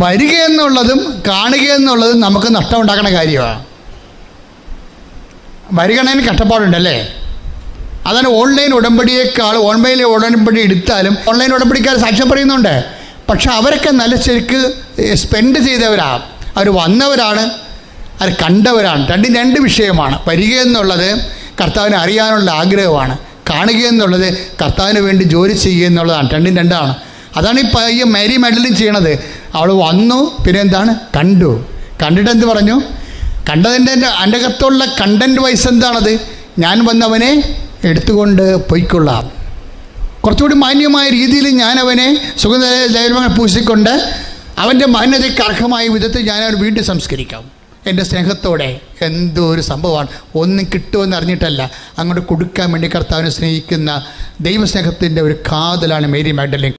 വരിക എന്നുള്ളതും കാണുക എന്നുള്ളതും നമുക്ക് നഷ്ടം ഉണ്ടാക്കുന്ന കാര്യമാണ് വരികണേന് കഷ്ടപ്പാടുണ്ടല്ലേ? അതാണ് ഓൺലൈൻ ഉടമ്പടിയേക്കാൾ ഓൺലൈൻ ഉടമ്പടി എടുത്താലും ഓൺലൈൻ ഉടമ്പടിക്കാർ സാക്ഷ്യം പറയുന്നുണ്ട്. പക്ഷെ അവരൊക്കെ നല്ല ശരിക്ക് സ്പെൻഡ് ചെയ്തവരാണ് അവർ വന്നവരാണ് അവർ കണ്ടവരാണ്. രണ്ടും രണ്ട് വിഷയമാണ്. വരിക എന്നുള്ളത് കർത്താവിനെ അറിയാനുള്ള ആഗ്രഹമാണ്. കാണുക എന്നുള്ളത് കർത്താവിന് വേണ്ടി ജോലി ചെയ്യുക എന്നുള്ളതാണ്. രണ്ടും രണ്ടാണ്. അതാണ് ഈ ഈ മേരി മെഡലും ചെയ്യണത്. അവൾ വന്നു പിന്നെ എന്താണ് കണ്ടു. കണ്ടിട്ട് എന്ത് പറഞ്ഞു? കണ്ടതിന്റെ എന്റെ അകത്തുള്ള കണ്ടന്റ് വൈസ് എന്താണത്? ഞാൻ വന്നവനെ എടുത്തുകൊണ്ട് പൊയ്ക്കൊള്ളാം. കുറച്ചുകൂടി മാന്യമായ രീതിയിൽ ഞാൻ അവനെ സുഗന്ധ പൂശിക്കൊണ്ട് അവന്റെ മാന്യതയ്ക്ക് അർഹമായ വിധത്തിൽ ഞാൻ അവൻ വീണ്ടും സംസ്കരിക്കാം. എന്റെ സ്നേഹത്തോടെ എന്തോ ഒരു സംഭവമാണ്. ഒന്നും കിട്ടുമെന്ന് അറിഞ്ഞിട്ടല്ല. അങ്ങോട്ട് കൊടുക്കാൻ വേണ്ടി കർത്താവിനെ സ്നേഹിക്കുന്ന ദൈവസ്നേഹത്തിന്റെ ഒരു കാതലാണ് മേരി മാഡലിൻ